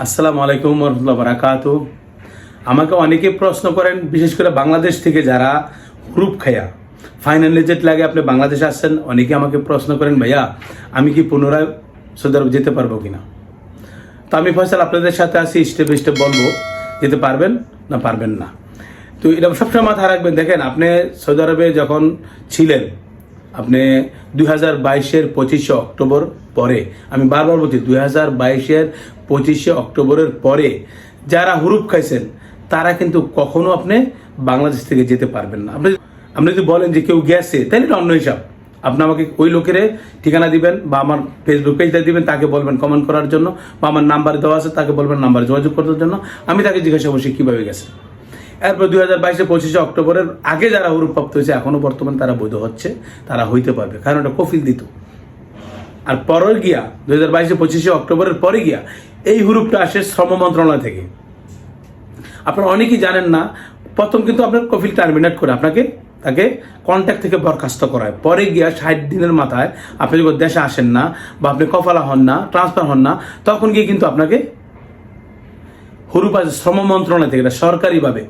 আসসালামু আলাইকুম রহমতুল্লাহ বারাকাত আমাকে অনেকে প্রশ্ন করেন, বিশেষ করে বাংলাদেশ থেকে যারা গ্রুপ খায়া, ফাইনাল রেজাল্ট লাগে আপনি বাংলাদেশে আসছেন, অনেকে আমাকে প্রশ্ন করেন, ভাইয়া, আমি কি পুনরায় সৌদি আরব যেতে পারব কিনা? তো আমি ফয়সাল আপনাদের সাথে আসি স্টেপ বাই স্টেপ বলব, যেতে পারবেন না পারবেন না। তো এটা সবসময় মাথায় রাখবেন, দেখেন, আপনি সৌদি আরবে যখন ছিলেন, আপনি দুই হাজার বাইশের পঁচিশে অক্টোবর পরে, আমি বারবার বলছি, দুই হাজার বাইশের পঁচিশে অক্টোবরের পরে যারা হুরুপ খাইছেন, তারা কিন্তু কখনো আপনি বাংলাদেশ থেকে যেতে পারবেন না। আপনি আপনি যদি বলেন যে কেউ গেছে, তাহলে এটা অন্য হিসাব। আপনি আমাকে ওই লোকের ঠিকানা দিবেন বা আমার ফেসবুক পেজটা দিবেন, তাকে বলবেন কমেন্ট করার জন্য, বা আমার নাম্বার দেওয়া আছে, তাকে বলবেন নাম্বার যোগাযোগ করার জন্য। আমি তাকে জিজ্ঞাসা করছি কীভাবে গেছে। এরপর দুই হাজার বাইশে পঁচিশে অক্টোবরের আগে যারা হুরুপ্রাপ্ত হয়েছে এখনও বর্তমান তারা বৈধ হচ্ছে, তারা হইতে পারবে। কারণ এটা কফিল দিত। আর পরের গিয়া দুই হাজার বাইশে পঁচিশে অক্টোবরের পরে গিয়া, এই হুরুপটা আসে শ্রম মন্ত্রণালয় থেকে। আপনারা অনেকেই জানেন না, প্রথম কিন্তু আপনার কফিল টার্মিনেট করে আপনাকে, তাকে কন্ট্যাক্ট থেকে বরখাস্ত করায়। পরে গিয়া ষাট দিনের মাথায় আপনি যখন দেশে আসেন না, বা আপনি কফালা হন না, ট্রান্সফার হন না, তখন গিয়ে কিন্তু আপনাকে হুরুপ আসে শ্রম মন্ত্রণালয় থেকে, এটা সরকারিভাবে।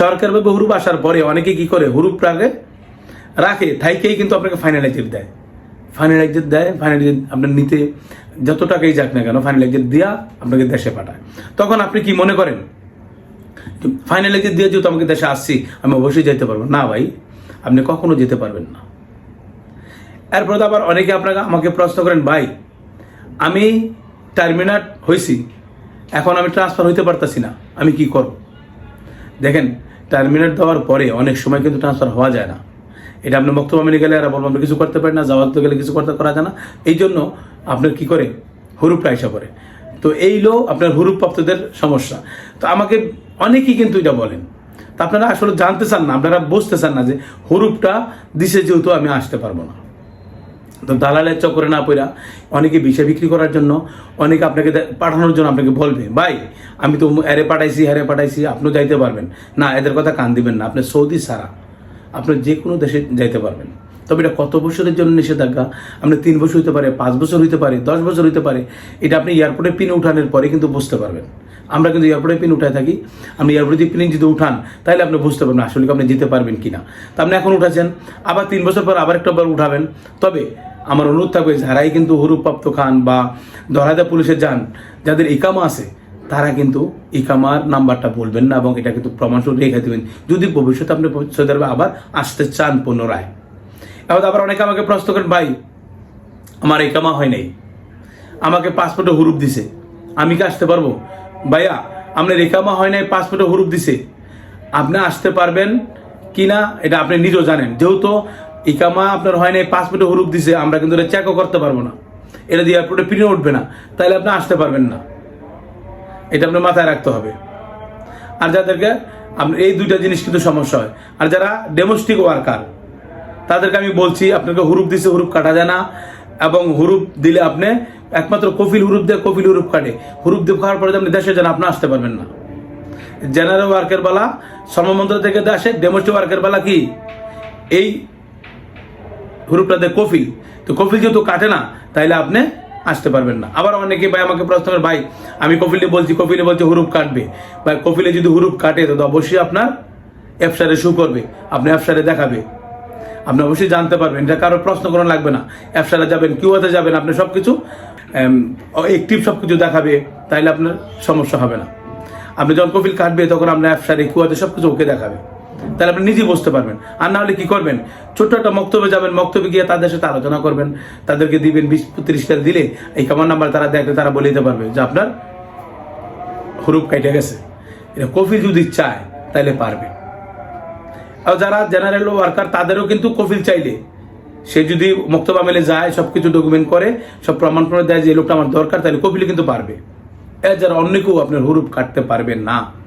সরকারিভাবে হুরুপ আসার পরে অনেকে কি করে হুরুপ রাখে থাইকেই কিন্তু আপনাকে ফাইনাল এক্সিট দেয়। ফাইনাল এক্সিট দেয় ফাইনাল এক্সিট আপনার নিতে যত টাকাই যাক না কেন ফাইনাল এক্সিট দিয়া আপনাকে দেশে পাঠায়। তখন আপনি কি মনে করেন? ফাইনাল এক্সিট দিয়ে যেহেতু আমাকে দেশে আসছি, আমি অবশ্যই যেতে পারব। না ভাই, আপনি কখনো যেতে পারবেন না। এরপর তো আবার অনেকে আপনাকে আমাকে প্রশ্ন করেন, ভাই, আমি টার্মিনেট হয়েছি এখন আমি ট্রান্সফার হইতে পারতাছি না, আমি কি করব? দেখেন টার্মিনেট দেওয়ার পরে অনেক সময় কিন্তু ট্রান্সফার হওয়া যায় না। এটা আপনি বক্তব্য মেনে গেলে আর বলব, আমরা কিছু করতে পারি না যাওয়ার তো গেলে কিছু করতে, করা যায় না। এই জন্য আপনার কি করে? হুরুপ প্রায়সা করে। তো এই লো আপনার হুরুপ প্রাপ্তদের সমস্যা। তো আমাকে অনেকেই কিন্তু এটা বলেন। তা আপনারা আসলে জানতে চান না, আপনারা বুঝতে চান না যে হুরুপটা দিশে যেহেতু আমি আসতে পারব না। তো দালালের চক্করে না পড়া অনেকে বিষয় বিক্রি করার জন্য অনেকে আপনাকে পাঠানোর জন্য আপনাকে বলবে, ভাই, আমি তো এরে পাঠাইছি হ্যারে পাঠাইছি, আপনিও যাইতে পারবেন। না, এদের কথা কান দিবেন না। আপনি সৌদি সারা আপনি যে কোনো দেশে যাইতে পারবেন। তবে এটা কত বছরের জন্য নিষেধাজ্ঞা? আপনি তিন বছর হইতে পারে, পাঁচ বছর হইতে পারে, দশ বছর হইতে পারে, এটা আপনি এয়ারপোর্টে পিন উঠানোর পরে কিন্তু বুঝতে পারবেন। আমরা কিন্তু এয়ারপোর্টে পিন উঠায় থাকি, আপনি এয়ারপোর্টে পিন যদি উঠান, তাহলে আপনি বুঝতে পারবেন আসলে কি আপনি যেতে পারবেন কিনা। তা আপনি এখন উঠাছেন, আবার তিন বছর পর আবার একটা বার উঠাবেন। তবে আমার অনুরোধ থাকবে, যারাই কিন্তু হুরুপ্রাপ্ত খান বা দরাদা পুলিশে যান, যাদের ইকামা আছে তারা কিন্তু ইকামার নাম্বারটা বলবেন না এবং এটা কিন্তু প্রমাণস্বরূপ রেখে দেবেন। যদি ভবিষ্যতে আপনি সৌদি আরবে আবার আসতে চান পুনরায়। এবার আবার অনেকে আমাকে প্রশ্ন করেন, ভাই, আমার ইকামা হয় নাই। আমাকে পাসপোর্টে হুরুপ দিছে। আমি কি আসতে পারব? ভাইয়া, আপনার ইকামা হয় নাই পাসপোর্টে হুরুপ দিছে। আপনি আসতে পারবেন কি না, এটা আপনি নিজেও জানেন। যেহেতু ইকামা আপনার হয় নাই পাসপোর্টে হুরুপ দিছে, আমরা কিন্তু এটা চেকও করতে পারব না। এটা দিয়ে এয়ারপোর্টে প্রিন্ট উঠবে না। তাহলে আপনি আসতে পারবেন না। এটা আপনার মাথায় রাখতে হবে। আর যাদেরকে আপনার এই দুইটা জিনিস কিন্তু সমস্যা হয়। আর যারা ডোমেস্টিক ওয়ার্কার তাদেরকে আমি বলছি, আপনাকে হুরুপ দিছে, হুরুপ কাটা যায় না। এবং হুরুপ দিলে আপনি একমাত্র কফিল হুরুপ দিয়ে কফিল হুরুপ কাটে। হুরুপ দিয়ে খাওয়ার পরে আপনি দেশে যান, আপনি আসতে পারবেন না। জেনারেল ওয়ার্কের বেলা শ্রমমন্ত্র থেকে আসে ডেমোস্টিক ওয়ার্কের বেলা কি? এই হুরুপটা দিয়ে কফিল। তো কফিল যেহেতু কাটে না, তাইলে আপনি আসতে পারবেন না। আবার অনেকে ভাই আমাকে প্রশ্ন করে ভাই, আমি কপিলে বলছি কপিলে বলছি হুরুপ কাটবে। ভাই, কপিলে যদি হুরুপ কাটে, তো অবশ্যই আপনার অ্যাপসারে শু করবে, আপনি অ্যাপসারে দেখাবে। আপনি অবশ্যই জানতে পারবেন, এটা কারও প্রশ্ন করা লাগবে না। অ্যাপসারে যাবেন কিউতে যাবেন, আপনি সব কিছু একটিভ সব কিছু দেখাবে, তাইলে আপনার সমস্যা হবে না। আপনি যখন কপিল কাটবে, তখন আপনার অ্যাপসারে কিউতে সব কিছু ওকে দেখাবে। তাহলে আপনি নিজেই বুঝতে পারবেন। আর না হলে কি করবেন? ছোট্ট একটা মক্তব্যে যাবেন, মক্তব্যে গিয়ে তাদের সাথে আলোচনা করবেন। তাদেরকে দিবেন বিশ, তিরিশ টাকা দিলে এই কামার নাম্বার তারা দেখলে তারা বলে দিতে পারবে যে আপনার হুরুপ কাইটে গেছে। এটা কফিল যদি চায়, তাহলে পারবে। আর যারা জেনারেল ওয়ার্কার তাদেরও কিন্তু কফিল চাইলে। সে যদি মক্তবা মেলে যায় সব কিছু ডকুমেন্ট করে, সব প্রমাণ করে দেয় যে লোকটা আমার দরকার, তাহলে কফিলে কিন্তু পারবে। এর যারা অন্য কেউ আপনার হুরুপ কাটতে পারবেন না।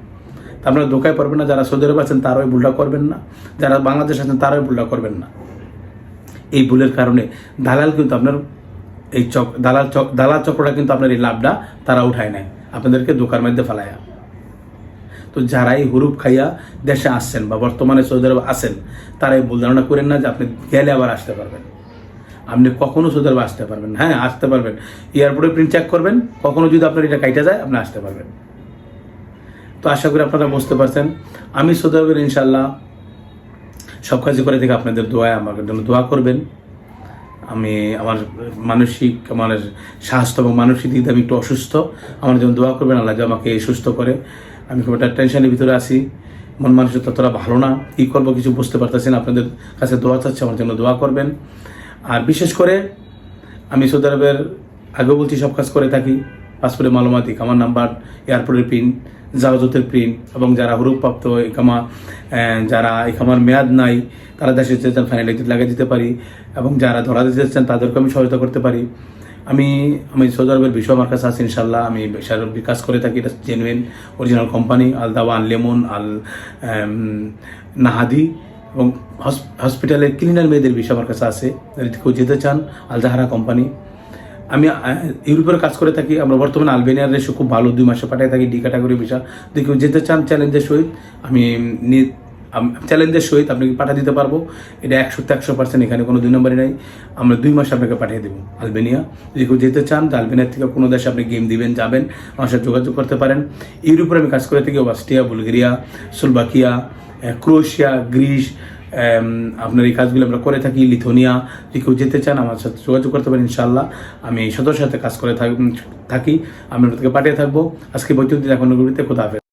আপনারা ধোকায় পারবেন না, যারা সৌদি আরব আছেন তারাও এই ভুলটা করবেন না, যারা বাংলাদেশ আছেন তারাও এই ভুলটা করবেন না। এই ভুলের কারণে দালাল কিন্তু আপনার এই চক দালাল চক দালাল চক্রটা কিন্তু আপনার এই লাভটা তারা উঠায় নেয় আপনাদেরকে দোকার মধ্যে ফেলায়া। তো যারা এই হুরুপ খাইয়া দেশে আসছেন বা বর্তমানে সৌদি আরব আসেন তারা এই ভুল ধারণা করেন না যে আপনি গেলে আবার আসতে পারবেন। আপনি কখনো সৌদি আরবে আসতে পারবেন হ্যাঁ আসতে পারবেন। এয়ারপোর্টে প্রিন্ট চেক করবেন, কখনো যদি আপনার এটা কাইটা যায়, আপনি আসতে পারবেন। তো আশা করি আপনারা বুঝতে পারছেন। আমি সৌদি আরবের ইনশাল্লাহ সব কাজই করে থেকে। আপনাদের দোয়ায় আমার জন্য দোয়া করবেন। আমি আমার মানসিক, আমার স্বাস্থ্য এবং মানসিক দিক দিয়ে আমি একটু অসুস্থ। আমার জন্য দোয়া করবেন, আল্লাহ আমাকে সুস্থ করে। আমি খুব একটা টেনশনের ভিতরে আছি। মন মানুষের ততটা ভালো না। কী করব কিছু বুঝতে পারতেছি না। আপনাদের কাছে দোয়া চাচ্ছে, আমার জন্য দোয়া করবেন। আর বিশেষ করে আমি সৌদি আরবের আগেও বলছি, সব কাজ করে থাকি। পাসপোর্টের মালুমাতিক আমার নাম্বার, এয়ারপোর্টের প্রিন্ট জাহাজতের প্রিন্ট এবং যারা হরুপ্রাপ্ত একামা যারা একামার মেয়াদ নাই, তারা দেশে যেতে চান ফাইনাল এক্সিট লাগিয়ে দিতে পারি এবং যারা ধরা দিতে চান তাদেরকে আমি সহায়তা করতে পারি। আমি আমি সৌদি আরবের বিষয় আমার কাছে আছে ইনশাল্লাহ আমি সার বিকাশ করে থাকি। এটা জেনুইন অরিজিনাল কোম্পানি আল দাওয়া, আল লেমন, আল নাহাদি এবং হস- হসপিটালের ক্লিনার মেয়েদের বিষয় আমার কাছে আছে। যদি কেউ যেতে চান, আল জাহারা কোম্পানি আমি ইউরোপের কাজ করে থাকি আমরা বর্তমানে আলবেনিয়ার দেশে খুব ভালো দুই মাসে পাঠিয়ে থাকি ডি ক্যাটাগরি ভিসা। কেউ যেতে চান চ্যালেঞ্জের সহিত আমি চ্যালেঞ্জের সহিত আপনাকে পাঠিয়ে দিতে পারব। এটা একশো একশো পার্সেন্ট এখানে কোনো দুই নম্বরই নাই। আমরা দুই মাসে আপনাকে পাঠিয়ে দেবো আলবেনিয়া। যদি কেউ যেতে চান তো আলবেনিয়া থেকে কোনো দেশে আপনি গেম দিবেন যাবেন আমার সাথে যোগাযোগ করতে পারেন। ইউরোপের আমি কাজ করে থাকি Austria Bulgaria Slovakia ah, Croatia Greece আপনার এই কাজগুলো আমরা করে থাকি। লিথোনিয়া যদি কেউ যেতে চান, আমার সাথে যোগাযোগ করতে পারেন ইনশাল্লাহ আমি সদস্যের সাথে কাজ করে থাক- আমি আপনাদেরকে পাঠিয়ে থাকব। আজকে বৈদ্যুতিক এখন খোদা